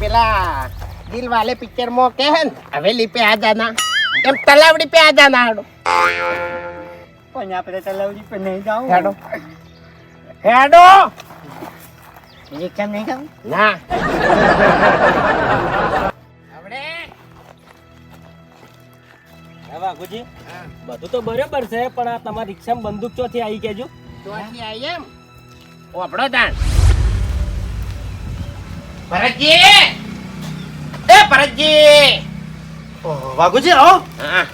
પેલા દિલ વાલે પિક્ચરમાં કે હે હવેલી પે આ જાના એમ તલાવડી પે આ જાના હાડો. પણ આપણે તલાવડી પે નહીં જાઉં. હેડો. હેડો. રિક્ષા નહીં જાઉં? ના. આપણે વાઘુજી બધું તો બરાબર છે પણ આ તમારી રિક્ષામાં બંદૂક ચોથી આવી કેજો ચોથી આવી એમ? ઓપડો તાણ ભરતજી! એ ભરતજી! વાઘુજી આવો. હા.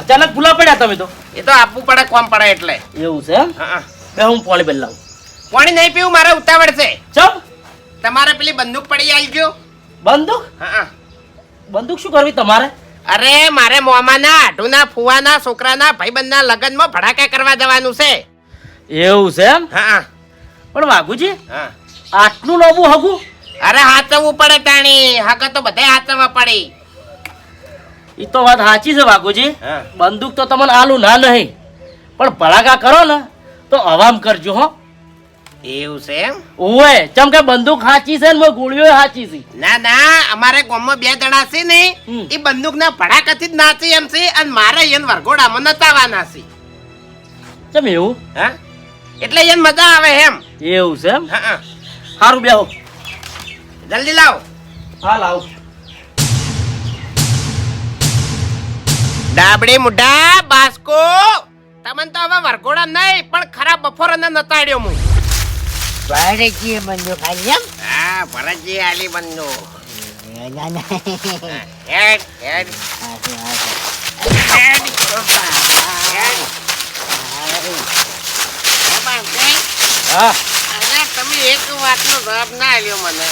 અચાનક ભૂલા પડ્યા તમે તો. એ તો આપવું પડે કોમ પડે એટલે. એવું છે એમ? હા. બે હું પાણી બદલાવું પાણી નહીં પીવું મારે ઉતાવળ છે. ચમ? તમારે પેલી બંદૂક પડી આવજો બંદૂક? હા. બંદૂક શું કરવી તમારે? અરે મારે મોમાના આઢુના ફુવાના છોકરાના ભાઈબંધના લગ્નમાં ભડાકા કરવા જવાનું છે. એવું છે એમ? હા. પણ વાઘુજી હા. આટલું નવું હગું? અરે હાચવવું પડે તાણી. હક તો બધે હાચવવા પડે. એ તો વાત સાચી છે બાગુજી હા. બંદૂક તો તમને આલું ના નહીં. પણ ભડાકા કરો ને તો અવામ કરજો હો. એવું છે એમ? ઓવે ચમ કે બંદૂક સાચી છે ને મોય ગોળીઓ સાચી છે. ના ના અમારે ગામમાં બે જણા છે ને એ બંદૂક ના ભડાકાથી જ નાચે એમ છે અને મારે એને વરઘોડામાં નતાવાના છે. ચમ એવું? હા? એટલે એને મજા આવે એમ. એવું છે એમ? હા હા. સારું બેહો. જલ્દી લાવો. હા લાવ ડાબડી મુઢા બાસ્કો. તમને તો હવે વરઘોડા નહીં પણ ખરાબ બફોર અને નતાડ્યો હું. ભારતીય બંદૂક ખાલી એમ? હા ભરતજી આલી બંદો ના ના હેડ હેડ. હાચું, હાચું. હેડ હેડ. હા તમે એક વાતનો જવાબ ના આલ્યો મને.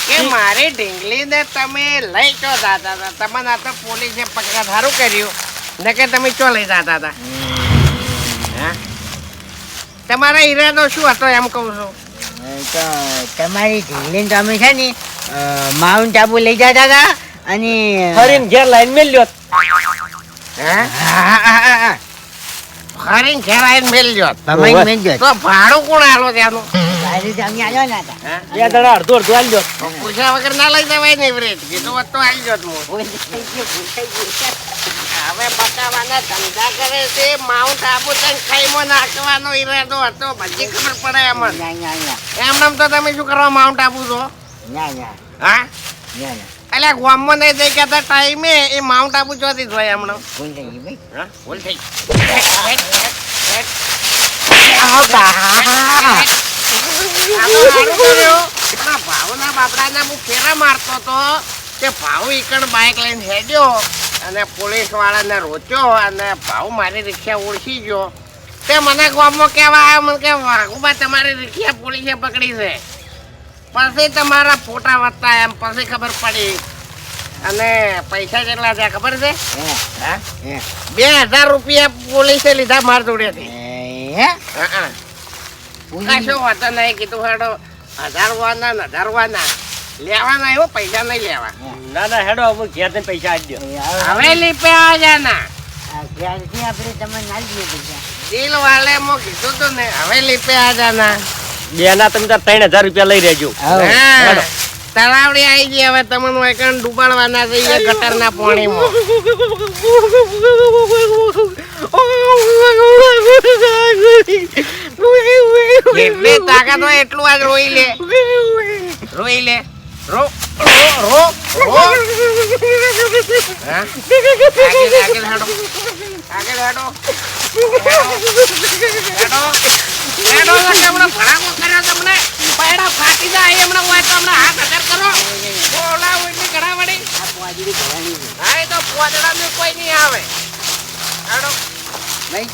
કે મારી ઢીંગલીને તમે લઈ ચો જતા હતા તમને આ તો પોલીસે પકડા સારું કર્યું. ને કે તમે ચો લઈ જતા હતા હા? તમારા ઈરાદો શું હતો એમ કહું છું? તો તમારી ઢીંગલીને તમે છે ને માઉન્ટ આબુ લઈ જતા હતા અને ફરીને ઘેર લાઈન મેલ્યો હા. ફરીને ઘેર લાઈન મેલ્યો તમે મેલ્યો તો ભાડું કોણ આલો ત્યાંનું? ભાડું તો અમે આલ્યો હતા. બે દડા અડધો અડધો આલી લ્યો પૂછ્યા વગર ના લઈ જવાય ને એવરેજ. કીધું હોત આવી જોત હું ભૂલ થઈ ગયું, ભૂલ થઈ ગયું. હવે બતાવવાના ધંધા કરે છે માઉન્ટ આબુ તને ખાઈમાં નાખવાનો ઈરાદો હતો. બધી ખબર પડે એમ. જ. ના, ના, ના. એમ તો તમે શું કરવા માઉન્ટ આબુ છો? હા. એટલે ગામમાં નહીં જઈ કહેતા ટાઈમે એ માઉન્ટ આબુ ચોથી જ હમણાં ભૂલ થઈ ગઈ હા? ભૂલ થઈ હેટ, હેટ, હેટ, ભાવના બાપડાને હું ફેરા મારતો તો કે ભાવ ઈકણ બાઇક લઈને હેડ્યો અને પોલીસવાળાને રોચ્યો અને ભાવ મારી રિક્ષા ઓળખી ગયો. તે મને ગામમાં કહેવા આવ્યો મને કે વાઘુબા તમારી રિક્ષા પોલીસે પકડી છે. પછી તમારા ફોટા વધતા એમ પછી ખબર પડી. અને પૈસા કેટલા થયા ખબર છે? હા બે હજાર રૂપિયા પોલીસે લીધા માર જોડેથી. હા. કશો વાતો નહીં કીધું હેડો. હજાર વાના ને હજાર વાના લેવાના એવો પૈસા નહીં લેવા. ના ના હેડો હવે ઘેર ને પૈસા આપી દો હવે લીપે આ જાના આપણે તમને ના લઈએ પૈસા. દિલ વાલે મો કીધું તું ને હવે લીપે આ જાના. બે ના તમે ત્રણ હજાર રૂપિયા લઈ રહેજો. હવે. હા. તળાવડી આવી ગઈ, હવે તમને એકણ ડૂબાડવાના છે, એ ગટરના પાણીમાં. એટલી તાકાત હોય એટલું આજ રોઈ લે. રોઈ લે. રો રો તમને. પૈડા ફાટી જાય હમણાં હોય તો હમણાં હાથ હજાર કરો. હોય એટલી ઘડા વળી. હા એ તો પોદડા ને કોઈ નહીં આવે. હેડો નહીં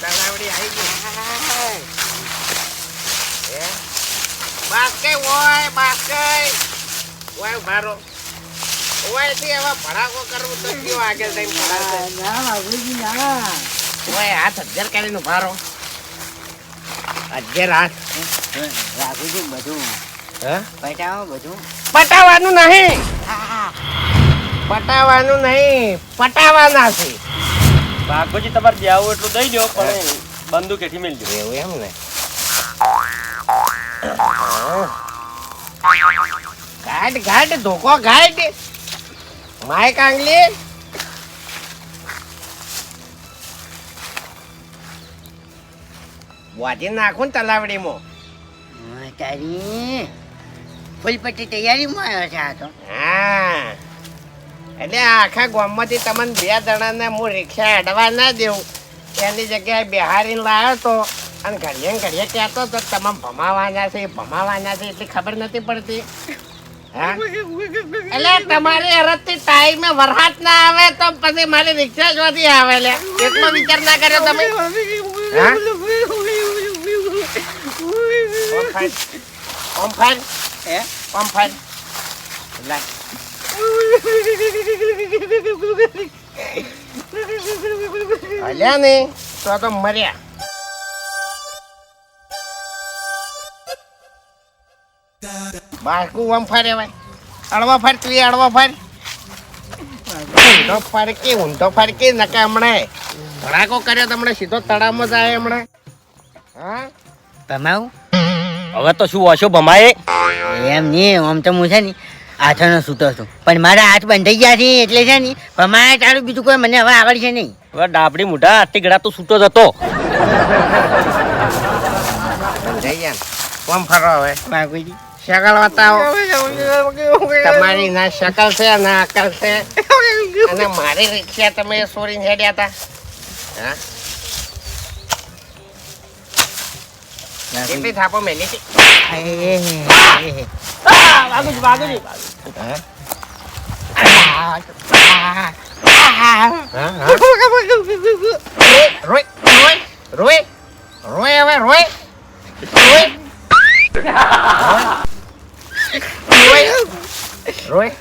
તલાવડી આવી ગઈ? બાસ્કે ઓય બાસ્કે ઓય ભારો ઓયથી હવે ભડાકો કરવું તો કયો આગળ જઈને ભડાશે ના, ના, બાબુજી, ના. ઓય હાથ હજાર કરીને ભારો હજાર હાથ બાબુજી, બધું હે? પટાવો બધું પટાવાનું નહીં પટાવાનું નહીં. પટાવાના છે. બાગોજી તમારે જે આવું એટલું દઈ દો પણ બંદૂક એથી મેલજો એવું એમ ને? ઘાટ ઘાટ ધોકો ઘાટ માય કાંગલી વાજી નાખું ને તલાવડીમાં. તારી. ફૂલ પટ્ટી તૈયારીમાં આવ્યો છે આ તો. હા. એટલે આખા ગામમાંથી તમને બે જણાને હું રિક્ષા અડવા ના દેવું. એની જગ્યાએ બિહારીને લાવ્યો તો અને ઘડીએ ઘડીએ કહેતો તો તમે ભમાવાના છે ભમાવાના છે એટલી ખબર નથી પડતી. એટલે તમારી અરજથી ટાઈમે વરસાદ ના આવે તો પછી મારી રિક્ષા જોતી આવે લે? એટલો વિચાર ના કર્યો તમે? હલ્યા ને તો તો મર્યા. બાકુ આમ ફરે ભાઈ. અડવા ફર તું અડવા ફર? ઊંધો ફરકી ઊંધો ફરકી નકે હમણાં ધડાકો કર્યો તમને સીધો તળાવમાં જાય હમણાં. હા? ભમાવું હવે તો શું હશો ભમાએ? એમ નહીં આમ તો હું છે ને હાથોનો સૂતો છું. પણ મારા હાથ બંધાઈ ગયા છે એટલે છે ને ભમાએ તારું બીજું કોઈ મને હવે આવડશે નહીં. હવે ડાબડી મોઢા આટલી ગળા તો સૂતો જ હતો કોમ ફરો હવે? બાકુજી શકલ બતાવો. તમારી ના શકલ છે ના અકલ છે. અને મારી રિક્ષા તમે સોરીને હેડ્યા હતા. હા કેટલી થાપો મેલી હતી વાગુજી વાગુજી હા હા રોય રોય રોય રોય હવે રોય રોય રોય રોય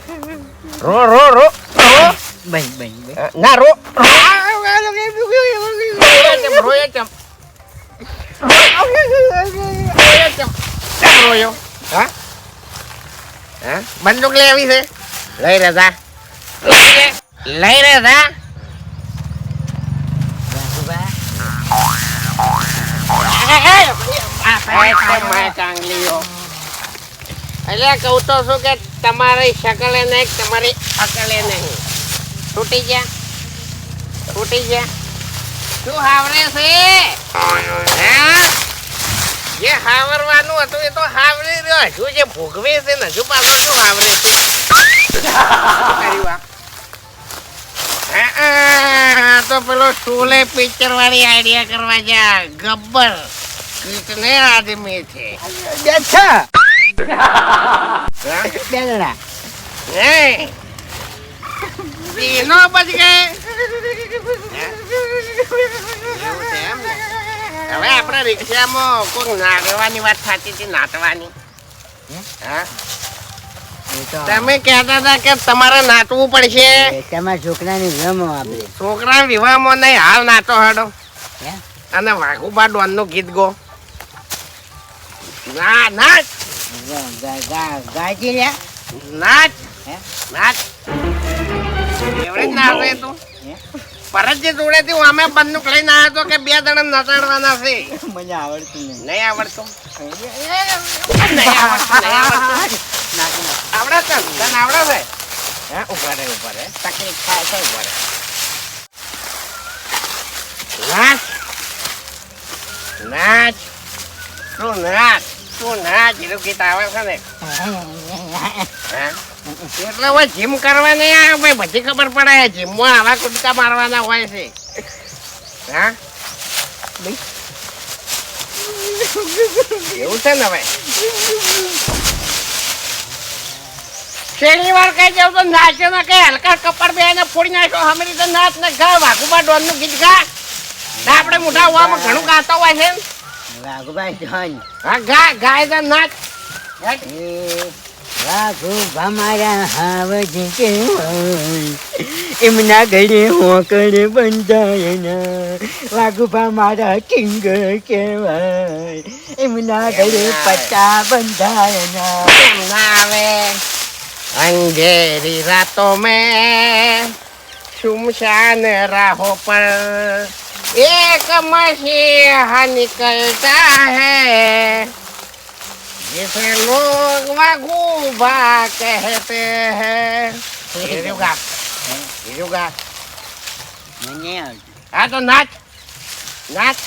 રો રો રો રો બસ બસ બસ ના રો રોય ચમ રોય ચમ ચમ રોયો હા હા બંદૂક લઈ આવી છે લઈ રે જા લઈ રે લઈ રે જા બાપુબા એટલે કહું તો શું કે તમારી શકલે નહીં તમારી અકલે નહીં તૂટી ગયા તૂટી ગયા. શું હાવરે છે? જે હાવરવાનું હતું એ તો હાવરી રહ્યો. હજુ જે ભોગવે છે ને હજુ પાછું શું હાવરે છે? તો પેલો શોલે પિક્ચર વાળી આઈડિયા કરવા જા ગબ્બર. કિતને આદમી છે. બેઠા જણા. હે? ને? હવે આપણે રિક્ષામાં કોઈ નાગવાની વાત થતી હતી તો તમે કહેતા હતા કે તમારે નાચવું પડશે. તમારા છોકરાની રમો આપણે. છોકરા વિવાહમાં નહીં હાલ નાટો હાડો? અને વાઘુબા ડોનનું ગીત ગો. ના નાચ. ગાજી લ્યા નાચ. હે? નાચ. એવડે જ નાચે તું. હે? પરતજી જોડેથી હું અમે બંદૂક લઈને આવ્યો તો કે બે દડા નચાડવાના છે. મને આવડતું નહીં. નહીં આવડતું? નહીં આવડતું નહીં આવડતું. આવડે છે? ને? તને આવડે છે? હે ઊભા રહે ઊભા રહે. તકલીફ થાય છે ઊભા રહે. નાચ. નાચ. તું નાચ. તું નાચ. એનું ગીત આવે છે ને? હે? એટલે હવે જીમ કરવા નહીં આવે ભાઈ બધી ખબર પડે. જીમમાં આવા કુદકા મારવાના હોય છે. હા? એવું છે ને ભાઈ? છેલ્લી વાર કઈ જાવ તો નાચે ને કઈ હલકા કપડ બે ને ફોડી નાખ્યો. અમે રીતે નાચ ને ગા વાઘુબા ડોનનું ગીત ગા ના આપણે મોટા હોવામાં ઘણું ગાતા હોય છે હા ગા ગાય તો નાચ. વાઘુ ભમારા હાવજ કેવાય એમના ઘરે હોકડે બંધાય ના. વાઘુ ભમારા કિંગ કેવાય એમના ઘરે પટ્ટા બંધાય ના. આવે. અંધેરી રાતો મે સુમશાન રાહો પર. એક મસીહ નીકળતા હૈ. गोवा कहते हैं हीरो का हीरो का नहीं हाँ तो नाच नाच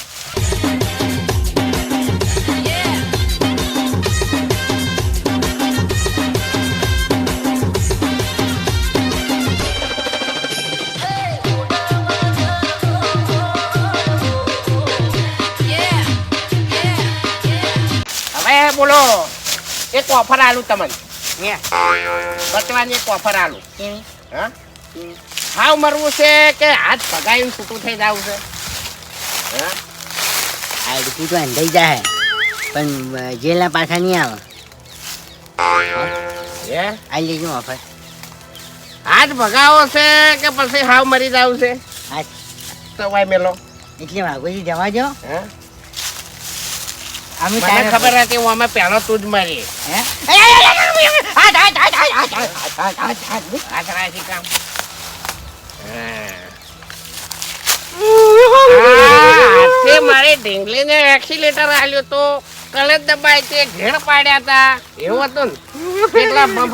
બોલો એક ઓફર આલું તમને? હે બચવાની એક ઓફર આલું હા? હાવ મરવું છે કે હાથ ભગાવીને છૂટું થઈ જવું છે? હા? આડકું તો અંધાઈ જાય પણ જેલના પાછા નહીં આવે. હે? આ લેજો ઓફર હાથ ભગાવો છે કે પછી હાવ મરી જવું છે? હા તો ભાઈ મેલો. એટલે વાઘોજી જવા દો હે? અમે મને ખબર નથી હું અમે પહેલો તું જ મરી તે મારે ઢીંગલીને એક્સિલેટર આલ્યો તો કણે દબાય તે ઘેર પાડ્યા હતા એવું હતું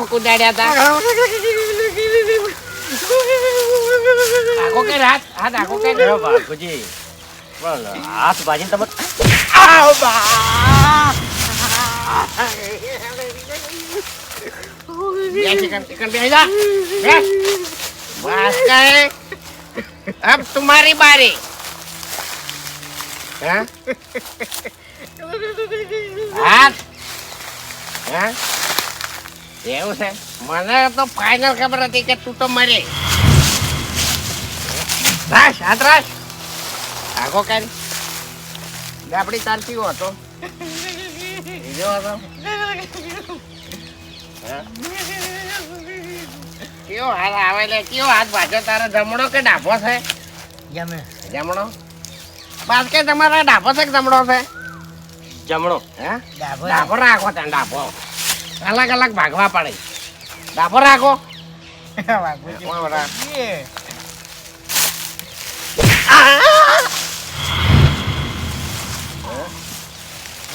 કુદાડ્યા હતા હાથ ભાજી તમે अब तुम्हारी बारी हाँ हाँ એવું છે મને તો ફાઈનલ ખબર હતી કે તું તો મરે રાશ હાથ રાશ આગો કરી ગાબડી ચાલતી હતો બીજો હતો હા? કયો હાલ આવે લે કયો હાથ ભાજો તારો જમણો કે ડાભો છે? જમણે. જમણો? બાદ કે તમારા ડાભો છે કે જમણો છે? જમણો. હે? ડાભો. ડાભો રાખો ત્યાં ડાભો. અલગ અલગ ભાગવા પડે. ડાભો રાખો. રાખ.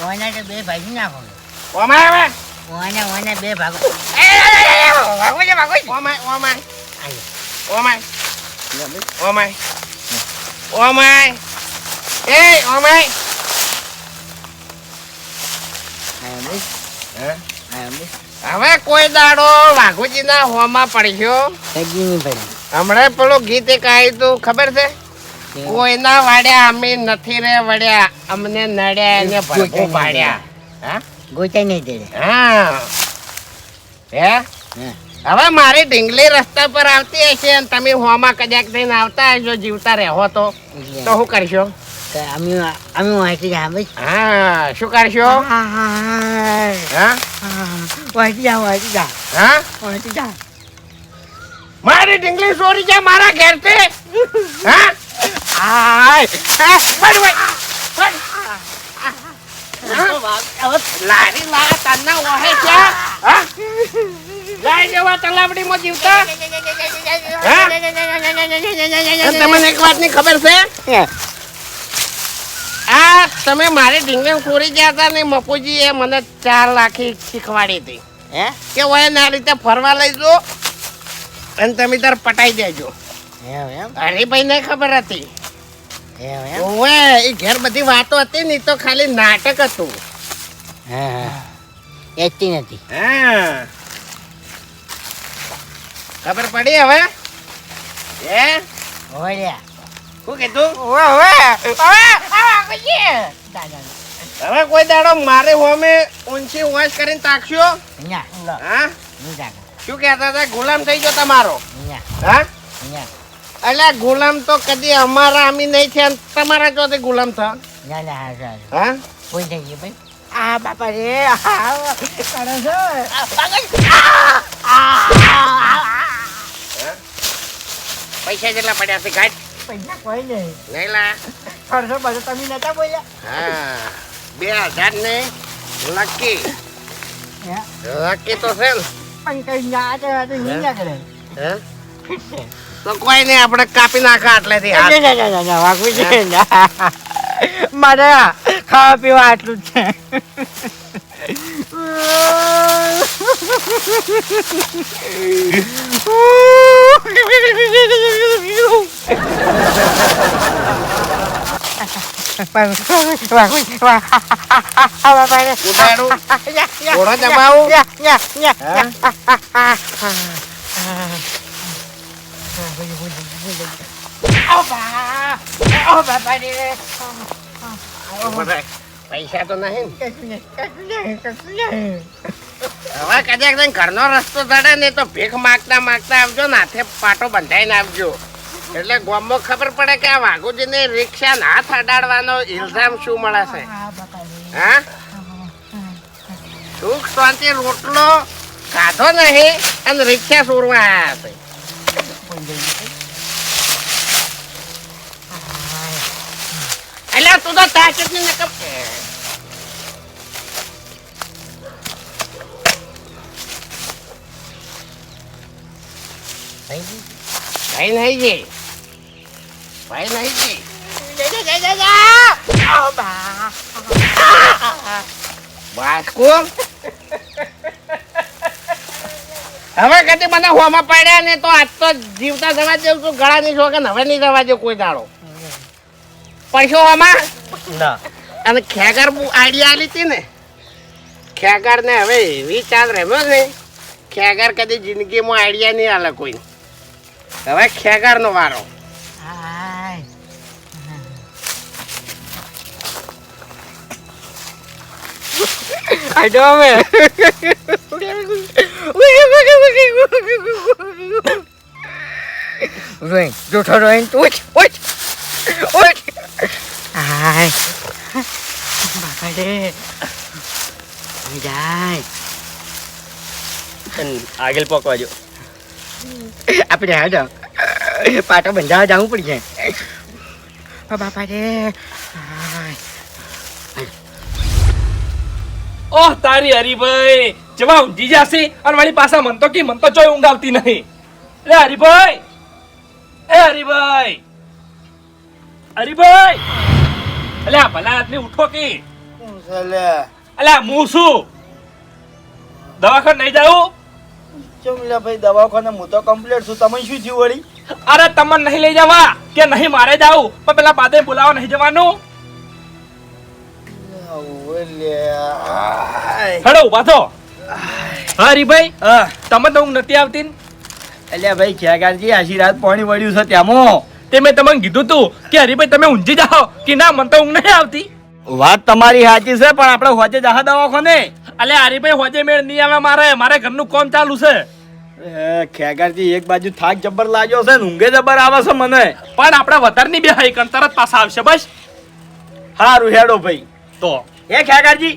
ઓના તો બે ભાગી નાખો. ઓમાય હવે ઓને ઓના બે ભાગો. વાગોજે વાગોજે ઓમાય ઓમાય. આયો. ઓમાય. ઓમાય. ઓમાય. એ ઓમાય. હવે કોઈ દાડો વાઘોજીના હોમાં પડ્યો. હમણાં પેલું ગીત એક આવ્યું તું ખબર છે? કોઈના વાડ્યા અમે નથી રે વડ્યા. અમને નડ્યા એને ભરભૂ પાડ્યા. હા? ગોચાઈ નહીં દે. હા. હે. હવે મારી ઢીંગલી રસ્તા પર આવતી હશે અને તમે હોમાં કદાચ થઈને આવતા હશો જીવતા રહેવો તો. તો શું કરશો? અમે અમે વાંચી જા હા શું કરશો? હા વાંચી જા વાંચી જા હા? વાંચી જા મારી ઢીંગલી ચોરી છે મારા ઘેરથી? હા? લારી લારા તન્ના ઓહે છે હા જાય જેવા તલાવડીમાં જીવતા હા? અને તમને એક વાતની ખબર છે આ તમે મારી ઢીંગલી ચોરી ગયા હતા ને મપુજી એ મને ચાર લાખી શીખવાડી હતી હે કે ઓય ના રીતે ફરવા લઈ જો અને તમે તાર પટાઈ દેજો હરીભાઈ ને ખબર હતી ઓવે એ ઘેર બધી વાતો હતી ને તો ખાલી નાટક હતું. હા એચતી નથી. હા. ખબર પડી હવે? એ ઓળ્યા શું કીધું? ઓવે ઓવે ઓવે હવે કોઈ દાડો મારે હોમે ઊંચી વોશ કરીને તાકશો? હા? શું કહેતા હતા? ગુલામ થઈ ગયો તમારો? હા? એટલે ગુલામ તો કદી અમારા આમી નહીં થયા તમારા જોતે ગુલામ થા. ના ના હા હા? કોઈ થઈ ભાઈ. આ બાપા રે આ કરો છો? પૈસા જેટલા પડ્યા છે ગાઢ પૈસા કોઈ નહીં. નહીં લા ખર્ચો બધો તમે નતા બોલ્યા? હા બે હજાર ને લકી? લકી તો છે ને. પણ કઈ ના તો તો નહીં હે? તો કોઈ નહીં આપણે કાપી નાખા એટલેથી હાથ. ના, ના, ના, ના, ના, વાગવું છે ના. મારે ખાવા પીવા આટલું જ છે ઉઠાડું હવે કદાચ ઘરનો રસ્તો ચડે ને તો ભીખ માગતા માગતા આવજો ને હાથે પાટો બંધાઈને આવજો એટલે ગામમાં ખબર પડે કે આ વાઘુજીને રિક્ષા હાથ અડાડવાનો ઇલ્ઝામ શું મળશે હા સુખ શાંતિ રોટલો ખાધો નહીં. અને રિક્ષા ચોરવા આવ્યા છે એટલે તું તો તાકીદની નકમ ભાઈ નહીં જી. ભાઈ નહીં જી. હવે કદી મને હોમાં પડ્યા ને તો આજ તો જીવતા જવા જેવું છું, ગળાની કે હવે નહીં જવા જેવું કોઈ દાડો. પડશો આમાં? ના. અને ખેગર આઈડિયા આલી હતી ને ખેગર ને હવે એવી ચાલ રમ્યો ને ખેગર કદી જિંદગીમાં આઈડિયા નહીં આલે કોઈ હવે ખેગર નો વારો રોઈન જૂઠો રોઈન ઉઠ ઉઠ ઉઠ આય બાપા રે જાય આગળ પકવાજો આપણે હાડો પાટો બંધાવા જવું પડી ઓ બાપા રે આય ઓહ તારી હરીભાઈ. જવા ઊંઘી જશે અને વળી પાછા મન તો કી મન તો ચોય ઊંઘ આવતી નહીં. રે હરીભાઈ. એ હરીભાઈ. હરીભાઈ. અલ્યા ભલા આદમી ઉઠો કે. અલ્યા હું શું? દવાખાન નહીં જાઉં? ચમલા ભાઈ દવાખાને હું તો કમ્પ્લીટ છું. તમે શું થયું વળી? અરે તમને નહીં લઈ જવા કે નહીં મારે જાવું પણ પેલા બાદે બોલાવા નહીં જવાનું. હેડો ઊભા થો. હા હરીભાઈ? હા. તમે તો ઊંઘ નથી આવતી અલ્યા ભાઈ ખેગારજી આશી રાત પાણી વળ્યું છે ત્યાંમાં તે મેં તમને કીધું તું કે હરીભાઈ તમે ઊંઘી જાઓ. કે ના મને તો ઊંઘ નહીં આવતી. વાત તમારી સાચી છે પણ આપણે હોજે જહા દવાખાને. અલે હરીભાઈ હોજે મેળ નહીં આવે મારે. મારે ઘરનું કામ ચાલુ છે. ખેગારજી એક બાજુ થાક જબર લાગ્યો છે ને ઊંઘે જબર આવે છે મને. પણ આપણે વધારે નહીં બેહાઈ હાઈ તરત પાછા આવશે બસ. હારું હેડો ભાઈ. તો? એ ખેગારજી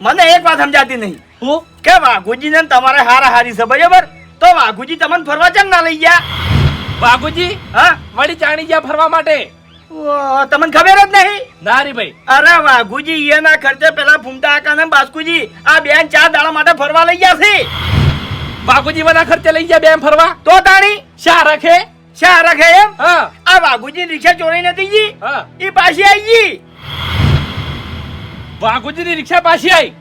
મને એક વાત સમજાતી નહીં. હું? કે વાઘુજી ને તમારે હારા હારી છે બરાબર? તો વાઘુજી તમને ફરવા ચમ ના લઈ ગયા? બાગુજી હા? વળી ચાણી ગયા ફરવા માટે? તમને ખબર જ નહીં? ના ભાઈ. અરે વાઘુજી એના ખર્ચે પેલા ફૂમતા આકાને બાસ્કુજી આ બેન ચાર દાડા માટે ફરવા લઈ ગયા છે. બાગુજી બધા ખર્ચે લઈ ગયા બેન ફરવા? તો તાણી? શા રાખે? શા રાખે એમ? હા. આ વાઘુજી રિક્ષા ચોરી નથી ગઈ હા. એ પાછી આવી ગઈ વાઘુજીની રિક્ષા પાછી આવી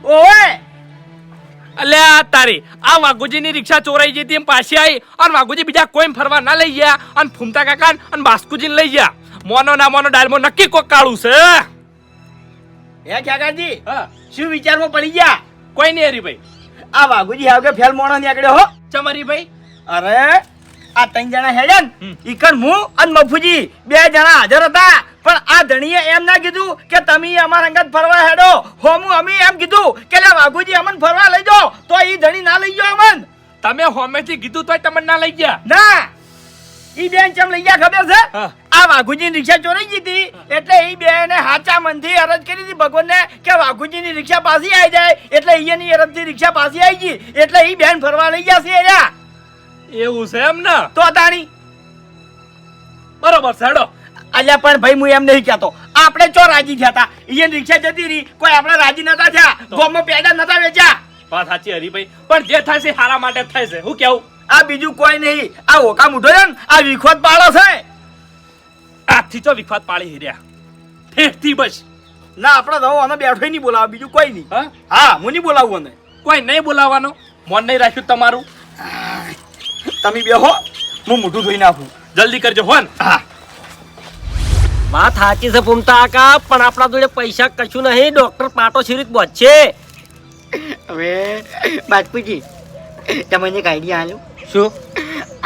ઓએ આ તારી આ વાઘુજીની રિક્ષા ચોરાઈ જઈ હતી એમ પાછી આવી અને વાઘુજી બીજા કોઈ ફરવા ના લઈ ગયા. અને ફૂમતા કાકા અને બાસ્કુજીને લઈ ગયા. મોનો ના મોનો ડાયલમો નક્કી કોક કાળું છે. હે હા. શું વિચારમાં પડી ગયા? કોઈ નહીં હરીભાઈ. આ વાઘુજી હાવ કે ફેલ મોણો નીકળ્યો હો. ચમ હરીભાઈ? અરે આ ત્રણ જણા હમ. ઈકણ હું અને મફુજી બે જણા હાજર હતા. પણ આ ધણીએ એમ ના કીધું કે તમે અમારા અંગત ફરવા હેડો. હોમું અમે એમ કીધું કે લે વાઘુજી અમન ફરવા લઈ જાઓ. તો એ ધણી ના લઈ ગયો અમન. તમે હોમેથી કીધું તોય તમને ના લઈ ગયા? ના. ઈ બેન ચમ લઈ ગયા ખબર છે? આ વાઘુજી રિક્ષા ચોરાઈ ગઈ હતી. એટલે ઈ બેને હાચા મનથી અરજ કરી હતી ભગવાનને કે વાઘુજીની રિક્ષા પાછી આવી જાય. એટલે ઈયની અરજથી રિક્ષા પાછી આવી ગઈ. એટલે ઈ બેન ફરવા લઈ ગયા છે એર્યા એવું છે એમ ને? તો તાણી બરોબર હેડો. અલ્યા પણ ભાઈ હું એમ નહીં કહેતો. આપણે ચો રાજી થયા હતા ઈયન રિક્ષા જતી રહી કોઈ આપણે રાજી નતા થયા? તો? ગોમમાં પેડા નતા વેચ્યા? વાત સાચી હરીભાઈ પણ જે છે હારા માટે થાય છે. હું કેવું? આ બીજું કોઈ નહીં. આ ઓકા મુઢો છે ને આ વિખોત પાડો છે. આથી તો વિખવાદ પાડી હીર્યા? ફેરથી બસ. ના આપણે તો અને બેઠો નહીં બોલાવે બીજું કોઈ નહીં. હા? હા હું નહીં બોલાવું અને કોઈ નહીં બોલાવવાનો? મોન નહીં રાખ્યું તમારું? તમે બેહો હું મોઢું ધોઈ નાખું. જલ્દી કરજો હોન. હા. વાત સાચી છે ભૂમતા કાકા પણ આપણા જોડે પૈસા કશું નહીં ડોક્ટર પાટો સિરીત છે હવે બાજપુજી તમને એક આઈડિયા આલો. શું?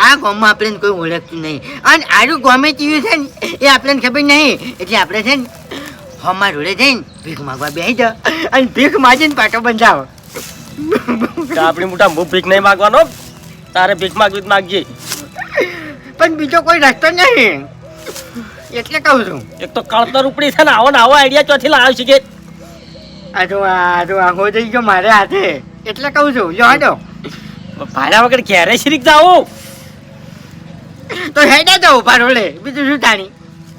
આ ગામમાં આપણે કોઈ ઓળખતું નહીં. અને આરું ગામે તેવું છે ને એ આપણને ખબર નહીં. એટલે આપણે છે ને હમા રોડે જઈને ભીખ માગવા બેસી જાઓ અને ભીખ માગીને પાટો બંધાવો. આપણી મોટા હું ભીખ નહીં માગવાનો? તારે ભીખ માગવી માગજે. પણ બીજો કોઈ રસ્તો નહીં. એટલે કહું છું. એક તો કળતર ઉપડી છે ને આવો ને આવો આઈડિયા ચોથી લાવ્યો છે કે આ તો આ તો આંખો થઈ ગયો મારે હાથે. એટલે કહું છું જો હાડો. ભાડા વગર ક્યારે શરીક જાવ તો હેડે જાવ ઊભા રોડે બીજું શું જાણી?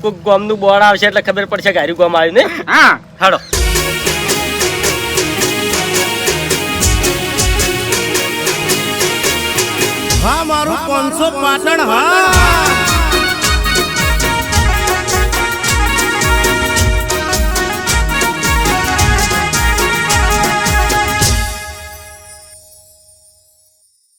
કોઈક ગોમનું બોર્ડ આવશે એટલે ખબર પડશે ગારી ગોમ આવ્યું ને? હા. હાડો. હા મારું પાંચસો પાટણ હા.